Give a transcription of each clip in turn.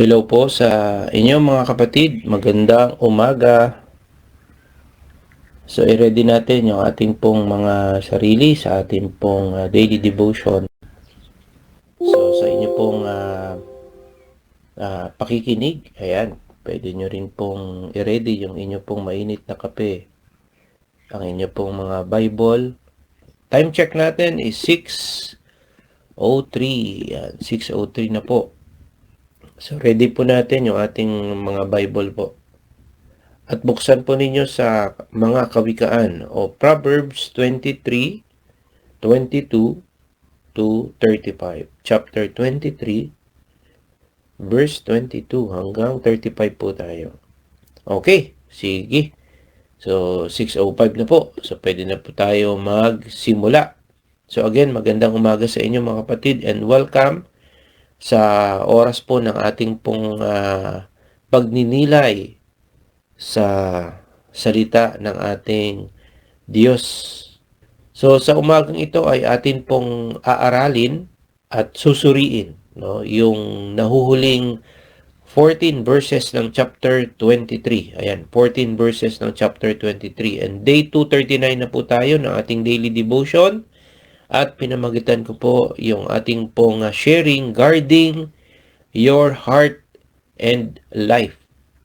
Hello po sa inyo mga kapatid. Magandang umaga. So, i-ready natin yung ating pong mga sarili sa ating pong ah, daily devotion. So, sa inyo pong ah, ah, pakikinig, ayan, pwede nyo rin pong i-ready yung inyo pong mainit na kape. Ang inyo pong mga Bible. Time check natin is 6.03. Yan, 6.03 na po. So, ready po natin yung ating mga Bible po. At buksan po ninyo sa mga kawikaan o Proverbs 23, 22 to 35. Chapter 23, verse 22 hanggang 35 po tayo. Okay, sige. So, 6.05 na po. So, pwede na po tayo magsimula. So, again, magandang umaga sa inyo mga kapatid and welcome sa oras po ng ating pong ah, pagninilay sa salita ng ating Diyos. So sa umagang ito ay atin pong aaralin at susuriin no yung nahuhuling 14 verses ng chapter 23. Ayan, 14 verses ng chapter 23. And day 239 na po tayo ng ating daily devotion. At pinamagitan ko po yung ating pong ah, sharing, guarding your heart and life.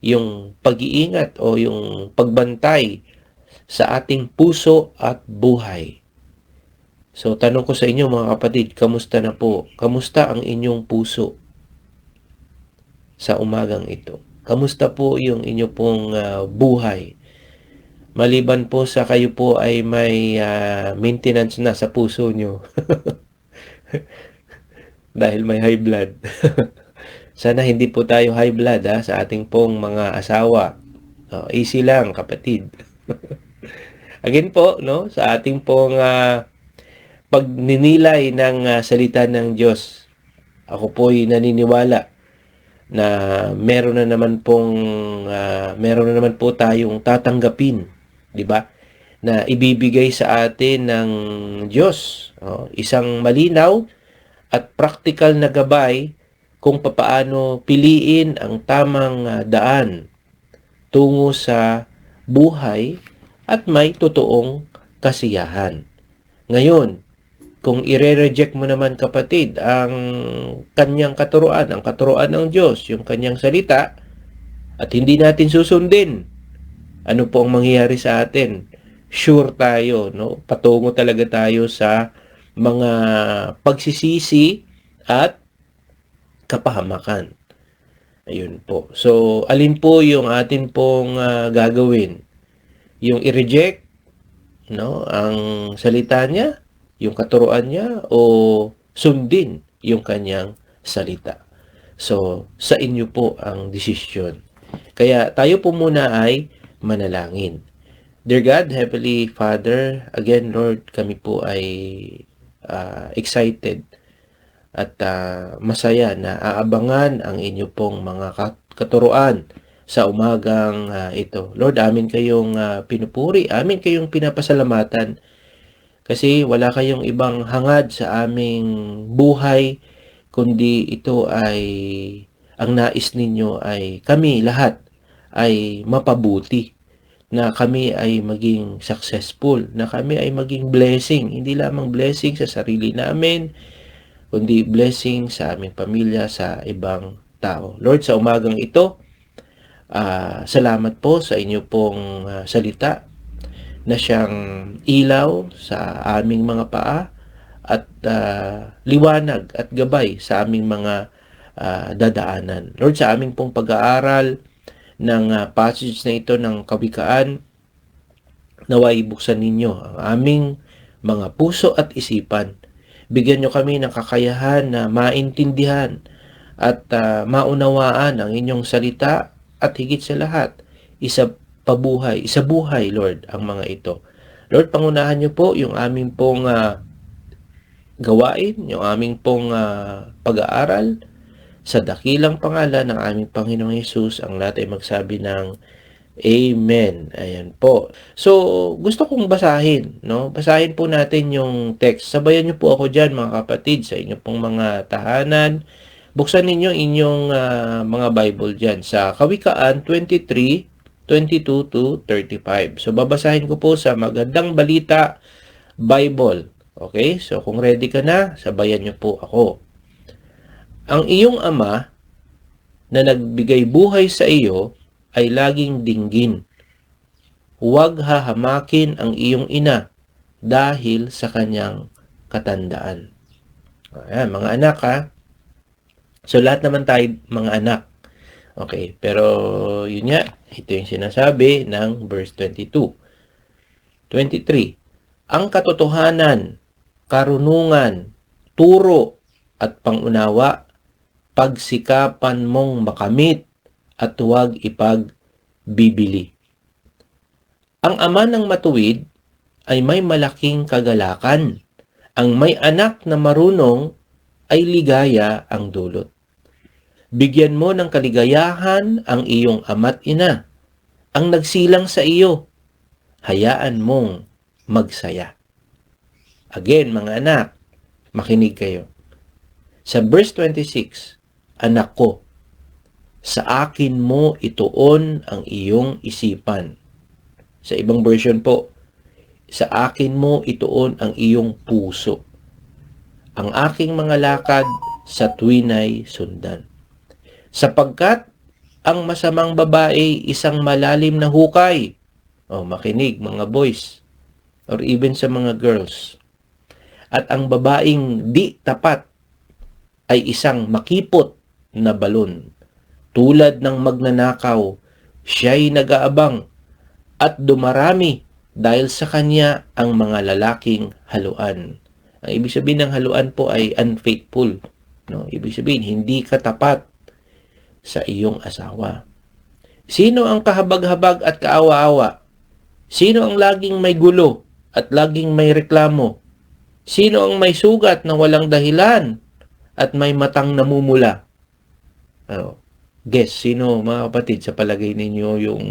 Yung pag-iingat o yung pagbantay sa ating puso at buhay. So, tanong ko sa inyo mga kapatid, kamusta na po? Kamusta ang inyong puso sa umagang ito? Kamusta po yung inyo pong ah, buhay? Maliban po sa kayo po ay may ah, maintenance na sa puso nyo. Dahil may high blood. Sana hindi po tayo high blood ha, sa ating pong mga asawa. Oh, easy lang kapatid. Again po, no, sa ating pong ah, pagninilay ng ah, salita ng Diyos. Ako po'y naniniwala na meron na naman pong ah, meron na naman po tayong tatanggapin, 'di ba? Na ibibigay sa atin ng Diyos. Oh, isang malinaw at practical na gabay kung papaano piliin ang tamang ah, daan tungo sa buhay at may totoong kasiyahan. Ngayon, kung ire-reject mo naman kapatid ang kanyang katuruan, ang katuruan ng Diyos, yung kanyang salita, at hindi natin susundin, ano po ang mangyayari sa atin? Sure tayo, no? Patungo talaga tayo sa mga pagsisisi at kapahamakan. Ayun po. So, alin po yung atin pong ah, gagawin? Yung i-reject, no? Ang salita niya, yung katuruan niya, o sundin yung kanyang salita. So, sa inyo po ang desisyon. Kaya tayo po muna ay manalangin. Dear God, Heavenly Father, again, Lord, kami po ay ah, excited at ah, masaya na aabangan ang inyo pong mga kat- katuruan sa umagang ah, ito. Lord, amin kayong ah, pinupuri, amin kayong pinapasalamatan kasi wala kayong ibang hangad sa aming buhay kundi ito ay ang nais ninyo ay kami lahat ay mapabuti na kami ay maging successful, na kami ay maging blessing, hindi lamang blessing sa sarili namin, kundi blessing sa aming pamilya, sa ibang tao. Lord, sa umagang ito, ah, salamat po sa inyo pong ah, salita na siyang ilaw sa aming mga paa at ah, liwanag at gabay sa aming mga ah, dadaanan. Lord, sa aming pong pag-aaral ng ah, passage na ito ng kawikaan, naway buksan ninyo ang aming mga puso at isipan. Bigyan nyo kami ng kakayahan na maintindihan at ah, maunawaan ang inyong salita at higit sa lahat, isa pabuhay, isa buhay, Lord, ang mga ito. Lord, pangunahan niyo po yung aming pong ah, gawain, yung aming pong ah, pag-aaral sa dakilang pangalan ng aming Panginoong Yesus, ang lahat ay magsabi ng Amen. Ayan po. So, gusto kong basahin, no? Basahin po natin yung text. Sabayan niyo po ako diyan, mga kapatid, sa inyo pong mga tahanan. Buksan ninyo inyong ah, mga Bible dyan sa Kawikaan 23, 22 to 35. So, babasahin ko po sa Magandang Balita Bible. Okay? So, kung ready ka na, sabayan niyo po ako. Ang iyong ama na nagbigay buhay sa iyo ay laging dinggin. Huwag hahamakin ang iyong ina dahil sa kanyang katandaan. Ayan, mga anak ha. So, lahat naman tayo mga anak. Okay, pero yun nga, ito yung sinasabi ng verse 22. 23. Ang katotohanan, karunungan, turo, at pangunawa, pagsikapan mong makamit at huwag ipagbibili. Ang ama ng matuwid ay may malaking kagalakan. Ang may anak na marunong ay ligaya ang dulot. Bigyan mo ng kaligayahan ang iyong ama't ina, ang nagsilang sa iyo. Hayaan mong magsaya. Again, mga anak, makinig kayo. Sa verse 26, Anak ko, sa akin mo ituon ang iyong isipan. Sa ibang version po, sa akin mo ituon ang iyong puso. Ang aking mga lakad sa tuwinay sundan. Sapagkat ang masamang babae isang malalim na hukay. O makinig mga boys or even sa mga girls. At ang babaeng di tapat ay isang makipot na balon. Tulad ng magnanakaw, siya'y nag-aabang at dumarami dahil sa kanya ang mga lalaking haluan. Ang ibig sabihin ng haluan po ay unfaithful. No? Ibig sabihin, hindi ka tapat sa iyong asawa. Sino ang kahabag-habag at kaawa-awa? Sino ang laging may gulo at laging may reklamo? Sino ang may sugat na walang dahilan at may matang namumula. Ano, guess, sino mga kapatid sa palagay ninyo yung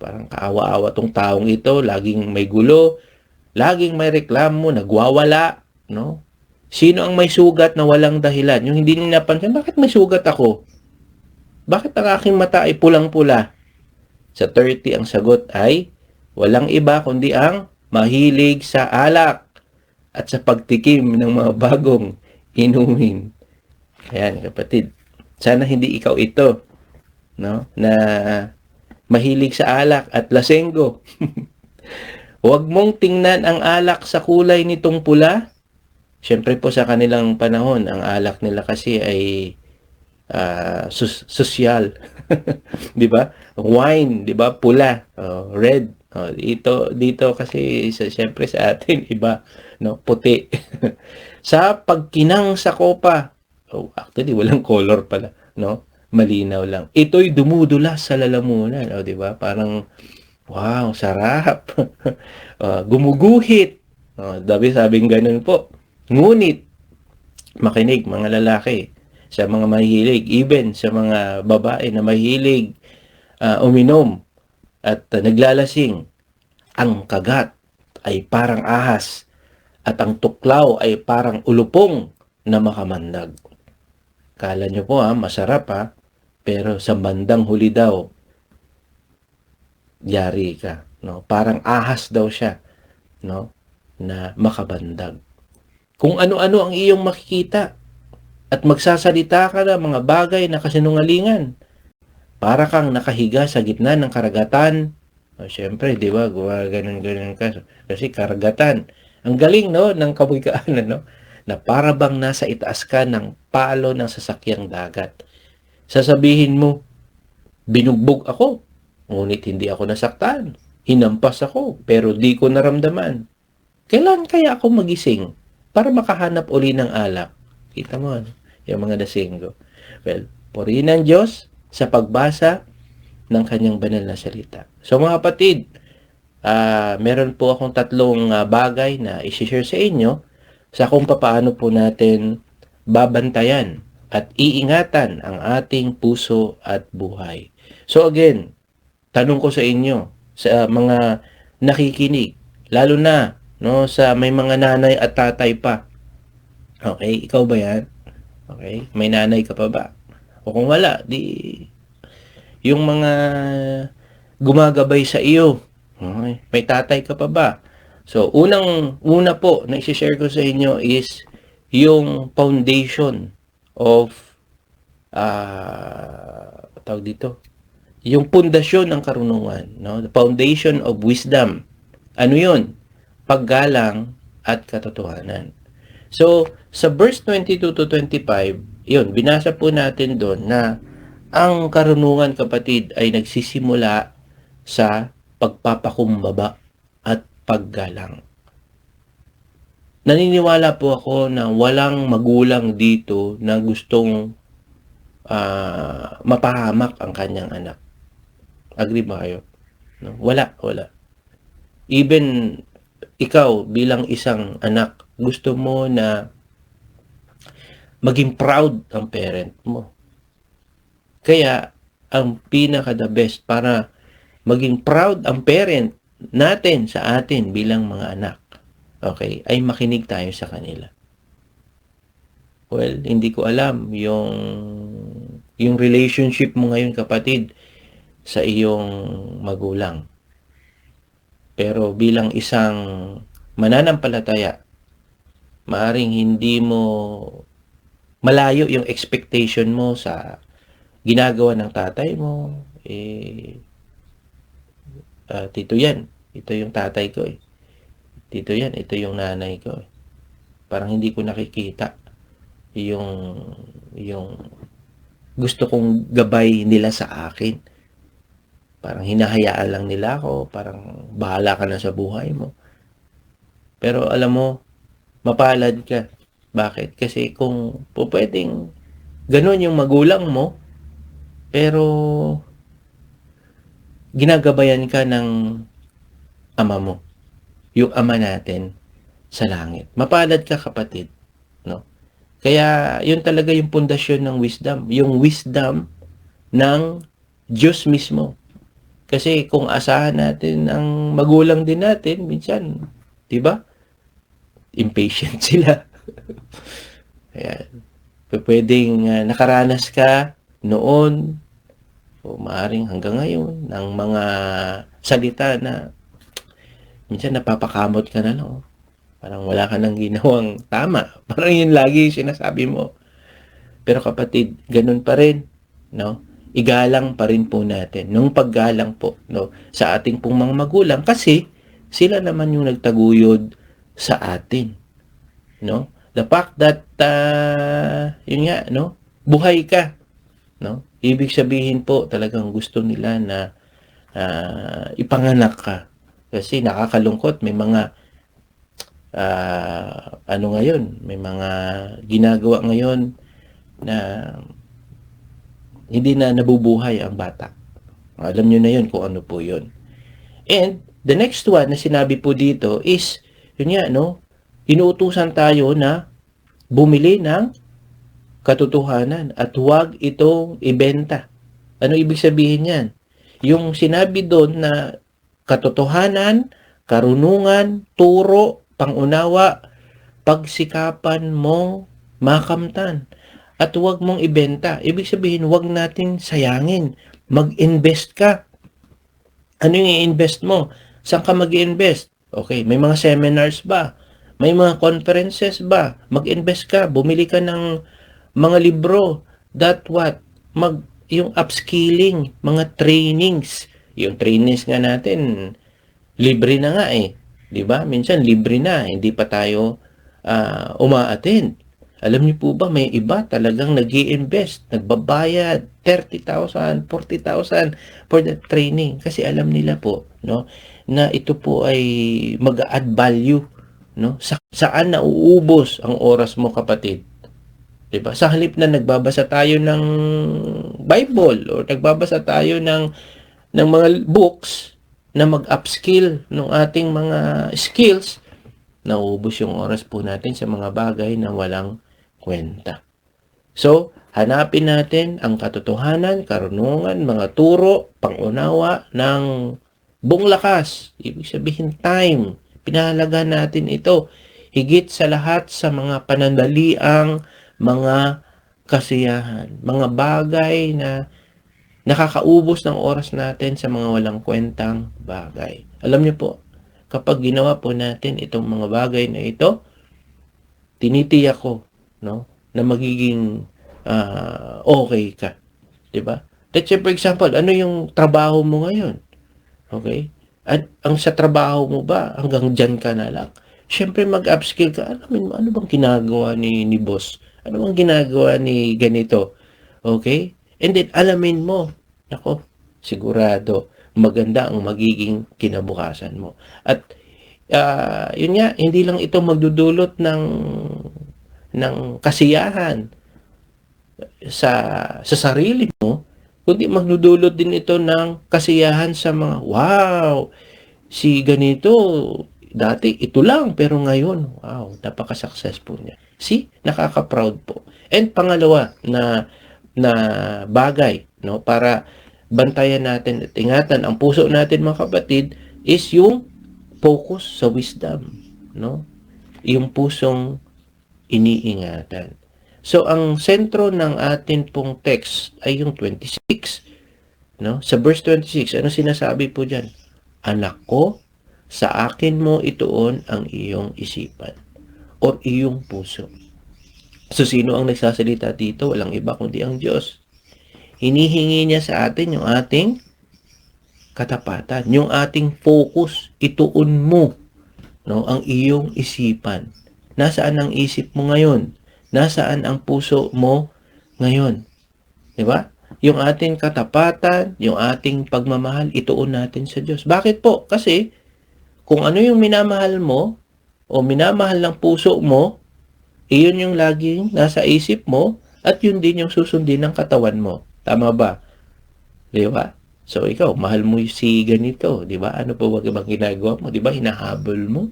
parang kaawa-awa tong taong ito, laging may gulo, laging may reklamo, nagwawala, no? Sino ang may sugat na walang dahilan? Yung hindi niya napansin, bakit may sugat ako? Bakit ang aking mata ay pulang-pula? Sa 30, ang sagot ay, walang iba kundi ang mahilig sa alak at sa pagtikim ng mga bagong inumin. Ayan, kapatid. Sana hindi ikaw ito, no? Na mahilig sa alak at lasenggo. Huwag mong tingnan ang alak sa kulay nitong pula. Siyempre po sa kanilang panahon, ang alak nila kasi ay uh, sus- sosyal. 'Di ba? Wine, 'di ba? Pula, oh, red. Oh, dito dito kasi sa siyempre sa atin iba, no? Puti. sa pagkinang sa kopa. Oh, actually, walang color pala, no? Malinaw lang. Ito'y dumudulas sa lalamunan, oh, di ba? Parang, wow, sarap. uh, gumuguhit. Oh, dabi sabing ganun po. Ngunit, makinig, mga lalaki, sa mga mahilig, even sa mga babae na mahilig uh, uminom at uh, naglalasing, ang kagat ay parang ahas at ang tuklaw ay parang ulupong na makamandag. Kala nyo po ha, masarap ha, pero sa bandang huli daw, yari ka. No? Parang ahas daw siya no? na makabandag. Kung ano-ano ang iyong makikita at magsasalita ka ng mga bagay na kasinungalingan, para kang nakahiga sa gitna ng karagatan. O, syempre, di ba, ganun-ganun ka. Kasi karagatan, ang galing, no, ng kabugaan, no? Na para bang nasa itaas ka ng palo ng sasakyang dagat. Sasabihin mo, binugbog ako, ngunit hindi ako nasaktan. Hinampas ako, pero di ko naramdaman. Kailan kaya ako magising para makahanap uli ng alak? Kita mo, ano? yung mga dasinggo. Well, purihin ng Diyos sa pagbasa ng kanyang banal na salita. So mga kapatid, uh, meron po akong tatlong uh, bagay na isi-share sa inyo sa kung paano po natin babantayan at iingatan ang ating puso at buhay. So again, tanong ko sa inyo, sa mga nakikinig, lalo na no sa may mga nanay at tatay pa. Okay, ikaw ba 'yan? Okay? May nanay ka pa ba? O kung wala, di yung mga gumagabay sa iyo. Okay? May tatay ka pa ba? So, unang una po na i-share ko sa inyo is yung foundation of uh, tawag dito? Yung pundasyon ng karunungan no? The foundation of wisdom. Ano yun? Paggalang at katotohanan. So sa verse 22 to 25 yun binasa po natin doon na ang karunungan kapatid ay nagsisimula sa pagpapakumbaba at paggalang naniniwala po ako na walang magulang dito na gustong uh, mapahamak ang kanyang anak. Agree ba kayo? No? Wala, wala. Even ikaw bilang isang anak, gusto mo na maging proud ang parent mo. Kaya, ang pinaka the best para maging proud ang parent natin sa atin bilang mga anak okay, ay makinig tayo sa kanila. Well, hindi ko alam yung yung relationship mo ngayon kapatid sa iyong magulang. Pero bilang isang mananampalataya, maaring hindi mo malayo yung expectation mo sa ginagawa ng tatay mo, eh, uh, tito yan, ito yung tatay ko eh. Dito yan, ito yung nanay ko. Parang hindi ko nakikita yung yung gusto kong gabay nila sa akin. Parang hinahayaan lang nila ako, parang bahala ka na sa buhay mo. Pero alam mo, mapalad ka. Bakit? Kasi kung po pwedeng ganun yung magulang mo, pero ginagabayan ka ng ama mo yung ama natin sa langit. Mapalad ka kapatid, no? Kaya yun talaga yung pundasyon ng wisdom, yung wisdom ng Diyos mismo. Kasi kung asahan natin ang magulang din natin, minsan, 'di ba? Impatient sila. Ayan. Pwedeng uh, nakaranas ka noon o maaring hanggang ngayon ng mga salita na minsan napapakamot ka na lang. Oh. Parang wala ka nang ginawang tama. Parang yun lagi sinasabi mo. Pero kapatid, ganun pa rin, no? Igalang pa rin po natin. Nung paggalang po, no? Sa ating pong mga magulang. Kasi, sila naman yung nagtaguyod sa atin. No? The fact that, uh, yun nga, no? Buhay ka. No? Ibig sabihin po, talagang gusto nila na uh, ipanganak ka kasi nakakalungkot, may mga uh, ano ngayon, may mga ginagawa ngayon na hindi na nabubuhay ang bata. Alam nyo na yun kung ano po yun. And the next one na sinabi po dito is, yun nga, no? Inuutusan tayo na bumili ng katotohanan at huwag itong ibenta. Ano ibig sabihin yan? Yung sinabi doon na katotohanan, karunungan, turo, pangunawa, pagsikapan mong makamtan. At huwag mong ibenta. Ibig sabihin, huwag natin sayangin. Mag-invest ka. Ano yung i-invest mo? Saan ka mag-invest? Okay, may mga seminars ba? May mga conferences ba? Mag-invest ka. Bumili ka ng mga libro. That what? Mag, yung upskilling, mga trainings yung trainings nga natin, libre na nga eh. 'Di ba? Minsan libre na, hindi pa tayo uh, uma-attend. Alam niyo po ba, may iba talagang nag invest nagbabayad 30,000, 40,000 for the training kasi alam nila po, no, na ito po ay mag-add value, no? Sa, saan nauubos ang oras mo, kapatid? 'Di ba? Sa halip na nagbabasa tayo ng Bible or nagbabasa tayo ng ng mga books na mag-upskill ng ating mga skills, nauubos yung oras po natin sa mga bagay na walang kwenta. So, hanapin natin ang katotohanan, karunungan, mga turo, pangunawa ng buong lakas. Ibig sabihin time. Pinahalaga natin ito. Higit sa lahat sa mga panandaliang mga kasiyahan, mga bagay na nakakaubos ng oras natin sa mga walang kwentang bagay. Alam niyo po, kapag ginawa po natin itong mga bagay na ito, tinitiyak ko, no, na magiging ah, okay ka. 'Di ba? Let's say for example, ano yung trabaho mo ngayon? Okay? At ang sa trabaho mo ba, hanggang dyan ka na lang? Siyempre mag-upskill ka. Alamin mo, ano bang ginagawa ni, ni boss? Ano bang ginagawa ni ganito? Okay? And then, alamin mo, ako, sigurado, maganda ang magiging kinabukasan mo. At, ah, yun nga, hindi lang ito magdudulot ng, ng kasiyahan sa, sa sarili mo, kundi magdudulot din ito ng kasiyahan sa mga, wow, si ganito, dati ito lang, pero ngayon, wow, napaka-successful niya. See, nakaka-proud po. And pangalawa na na bagay, no, para bantayan natin at ingatan ang puso natin mga kapatid is yung focus sa wisdom, no? Yung pusong iniingatan. So ang sentro ng atin pong text ay yung 26, no? Sa verse 26, ano sinasabi po diyan? Anak ko, sa akin mo ituon ang iyong isipan or iyong puso. So, sino ang nagsasalita dito? Walang iba kundi ang Diyos. Hinihingi niya sa atin yung ating katapatan, yung ating focus, ituon mo no, ang iyong isipan. Nasaan ang isip mo ngayon? Nasaan ang puso mo ngayon? 'Di ba? Yung ating katapatan, yung ating pagmamahal, ituon natin sa Diyos. Bakit po? Kasi kung ano yung minamahal mo o minamahal ng puso mo, iyon yung laging nasa isip mo at yun din yung susundin ng katawan mo. Tama ba? Di ba? So, ikaw, mahal mo si ganito, di ba? Ano pa ba bang ginagawa mo? Di ba? Hinahabol mo.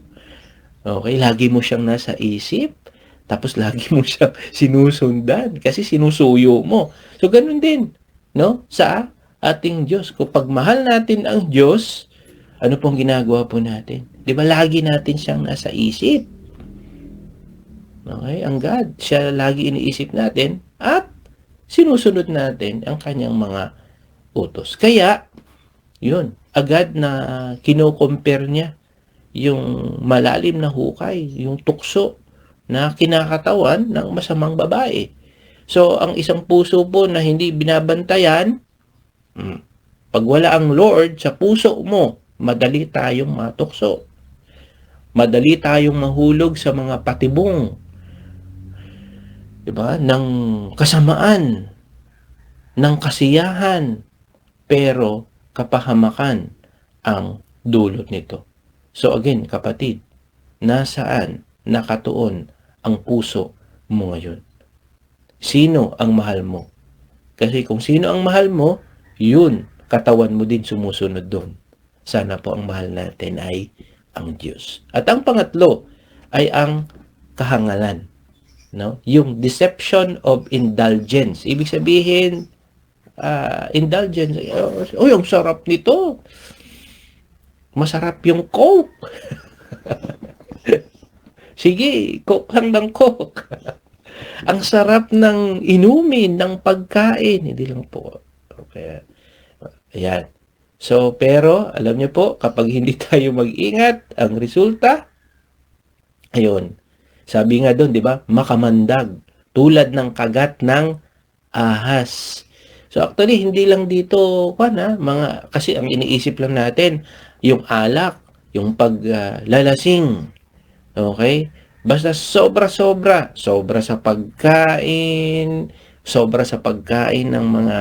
Okay, lagi mo siyang nasa isip. Tapos lagi mo siyang sinusundan kasi sinusuyo mo. So, ganun din, no? Sa ating Diyos. Kapag mahal natin ang Diyos, ano pong ginagawa po natin? Di ba lagi natin siyang nasa isip? Okay? Ang God, siya lagi iniisip natin at sinusunod natin ang kanyang mga utos. Kaya, yun, agad na kino-compare niya yung malalim na hukay, yung tukso na kinakatawan ng masamang babae. So, ang isang puso po na hindi binabantayan, hmm, pag wala ang Lord sa puso mo, madali tayong matukso. Madali tayong mahulog sa mga patibong 'di ng kasamaan, ng kasiyahan, pero kapahamakan ang dulot nito. So again, kapatid, nasaan nakatuon ang puso mo ngayon? Sino ang mahal mo? Kasi kung sino ang mahal mo, yun, katawan mo din sumusunod doon. Sana po ang mahal natin ay ang Diyos. At ang pangatlo ay ang kahangalan no? Yung deception of indulgence. Ibig sabihin, uh, indulgence, oh, yung sarap nito. Masarap yung Coke. Sige, Coke lang ng Coke. Ang sarap ng inumin, ng pagkain. Hindi lang po. Okay. Ayan. So, pero, alam niyo po, kapag hindi tayo mag-ingat, ang resulta, ayun, sabi nga doon, di ba? Makamandag. Tulad ng kagat ng ahas. So actually, hindi lang dito, kwan ha, mga, kasi ang iniisip lang natin, yung alak, yung paglalasing. Uh, okay? Basta sobra-sobra. Sobra sa pagkain, sobra sa pagkain ng mga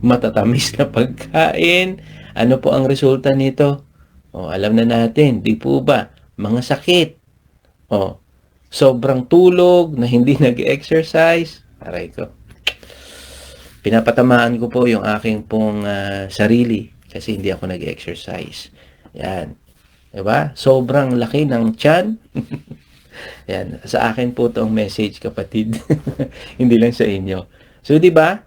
matatamis na pagkain. Ano po ang resulta nito? O, alam na natin, di po ba? Mga sakit. O, sobrang tulog, na hindi nag-exercise, aray ko. Pinapatamaan ko po yung aking pong uh, sarili kasi hindi ako nag-exercise. Yan. 'Di ba? Sobrang laki ng tiyan. Yan, sa akin po 'tong message kapatid. hindi lang sa inyo. So 'di ba?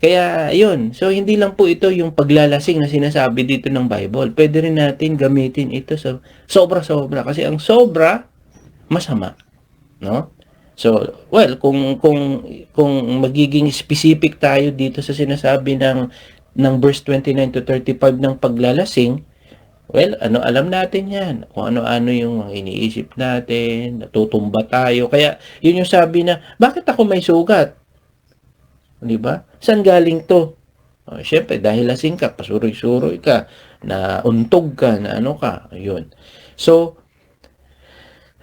Kaya 'yun. So hindi lang po ito yung paglalasing na sinasabi dito ng Bible. Pwede rin natin gamitin ito sa sobra-sobra kasi ang sobra masama no? So, well, kung kung kung magiging specific tayo dito sa sinasabi ng ng verse 29 to 35 ng paglalasing, well, ano alam natin 'yan. Kung ano-ano yung iniisip natin, natutumba tayo. Kaya yun yung sabi na, bakit ako may sugat? 'Di ba? Saan galing 'to? Oh, syempre dahil lasing ka, pasuroy-suroy ka, na untog ka, na ano ka, ayun. So,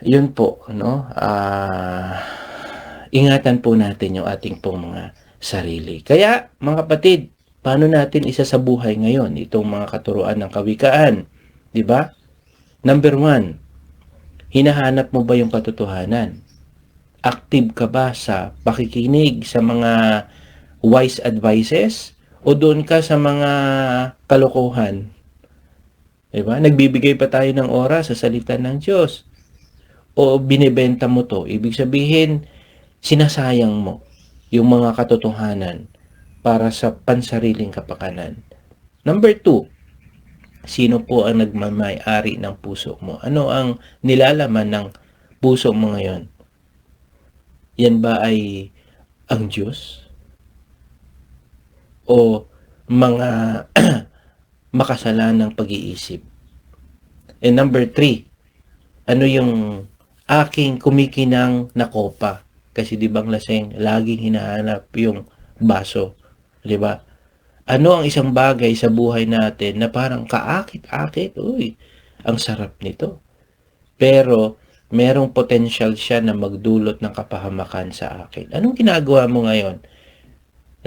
yun po, no? Ah, ingatan po natin yung ating pong mga sarili. Kaya, mga kapatid, paano natin isa sa buhay ngayon itong mga katuruan ng kawikaan? 'Di ba? Number one, hinahanap mo ba yung katotohanan? Active ka ba sa pakikinig sa mga wise advices o doon ka sa mga kalokohan? 'Di ba? Nagbibigay pa tayo ng oras sa salita ng Diyos. O binebenta mo 'to. Ibig sabihin, sinasayang mo yung mga katotohanan para sa pansariling kapakanan. Number two, sino po ang nagmamay-ari ng puso mo? Ano ang nilalaman ng puso mo ngayon? Yan ba ay ang Diyos? O mga makasalanang pag-iisip? And number three, ano yung aking kumikinang na kopa? Kasi di bang laseng, laging hinahanap yung baso. Di ba? Ano ang isang bagay sa buhay natin na parang kaakit-akit? Uy, ang sarap nito. Pero, merong potential siya na magdulot ng kapahamakan sa akin. Anong ginagawa mo ngayon?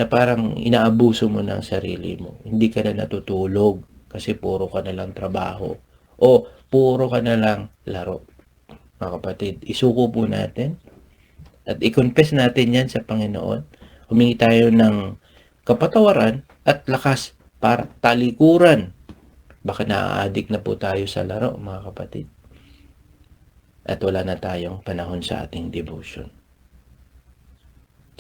Na parang inaabuso mo ng sarili mo. Hindi ka na natutulog kasi puro ka na lang trabaho. O puro ka na lang laro. Mga kapatid, isuko po natin at i-confess natin yan sa Panginoon. Humingi tayo ng kapatawaran at lakas para talikuran. Baka na-addict na po tayo sa laro, mga kapatid. At wala na tayong panahon sa ating devotion.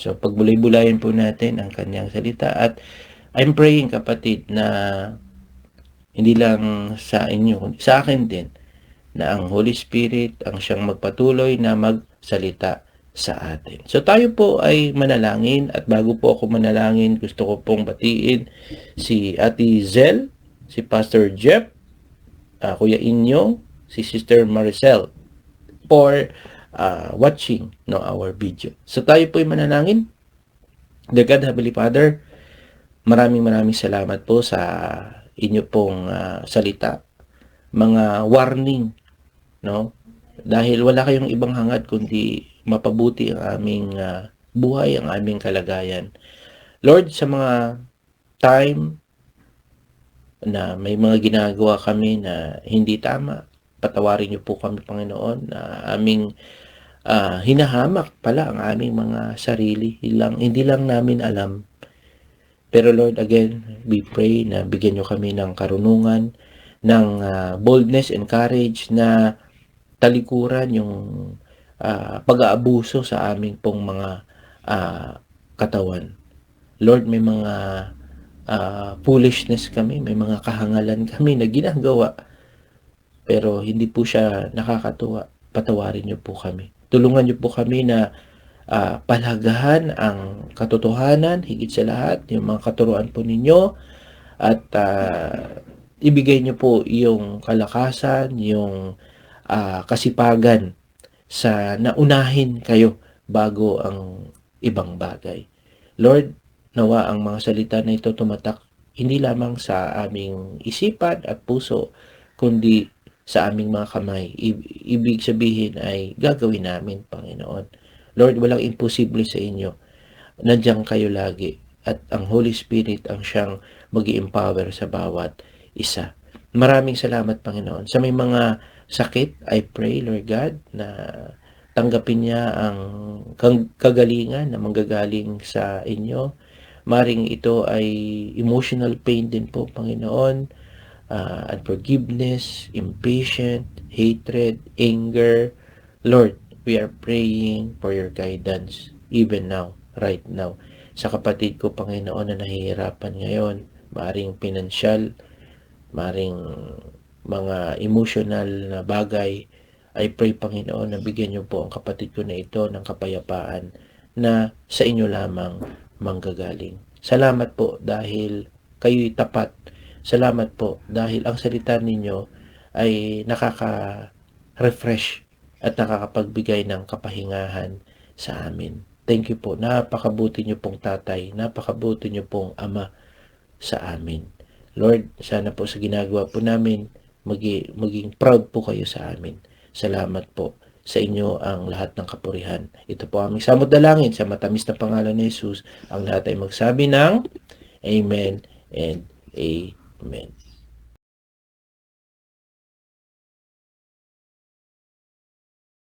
So, pagbulay-bulayin po natin ang kanyang salita at I'm praying kapatid na hindi lang sa inyo, sa akin din, na ang Holy Spirit ang siyang magpatuloy na magsalita sa atin. So tayo po ay manalangin at bago po ako manalangin, gusto ko pong batiin si Ate Zel, si Pastor Jeff, uh, Kuya Inyo, si Sister Maricel for uh, watching no our video. So tayo po ay manalangin. Dear God, Heavenly Father, maraming maraming salamat po sa inyo pong uh, salita. Mga warning, no? Dahil wala kayong ibang hangad kundi mapabuti ang aming uh, buhay, ang aming kalagayan. Lord, sa mga time na may mga ginagawa kami na hindi tama, patawarin niyo po kami, Panginoon, na aming uh, hinahamak pala ang aming mga sarili. Ilang, hindi lang namin alam. Pero Lord, again, we pray na bigyan niyo kami ng karunungan, ng uh, boldness and courage na talikuran yung uh, pag-aabuso sa aming pong mga uh, katawan. Lord, may mga uh, foolishness kami, may mga kahangalan kami na ginagawa. Pero hindi po siya nakakatuwa. Patawarin niyo po kami. Tulungan niyo po kami na uh, palagahan ang katotohanan, higit sa lahat, yung mga katuruan po ninyo, at uh, ibigay niyo po yung kalakasan, yung uh, kasipagan sa naunahin kayo bago ang ibang bagay. Lord, nawa ang mga salita na ito tumatak hindi lamang sa aming isipan at puso, kundi sa aming mga kamay. I- ibig sabihin ay gagawin namin, Panginoon. Lord, walang imposible sa inyo. Nandiyan kayo lagi at ang Holy Spirit ang siyang mag empower sa bawat isa. Maraming salamat, Panginoon. Sa may mga sakit, I pray, Lord God, na tanggapin niya ang kagalingan na manggagaling sa inyo. Maring ito ay emotional pain din po, Panginoon, uh, unforgiveness, impatient, hatred, anger. Lord, we are praying for your guidance even now, right now. Sa kapatid ko, Panginoon, na nahihirapan ngayon, maring pinansyal, maring mga emotional na bagay, I pray, Panginoon, na bigyan niyo po ang kapatid ko na ito ng kapayapaan na sa inyo lamang manggagaling. Salamat po dahil kayo'y tapat. Salamat po dahil ang salita ninyo ay nakaka-refresh at nakakapagbigay ng kapahingahan sa amin. Thank you po. Napakabuti niyo pong tatay. Napakabuti niyo pong ama sa amin. Lord, sana po sa ginagawa po namin, magi, maging proud po kayo sa amin. Salamat po sa inyo ang lahat ng kapurihan. Ito po aming samot dalangin sa matamis na pangalan ni Jesus. Ang lahat ay magsabi ng Amen and Amen. Amén.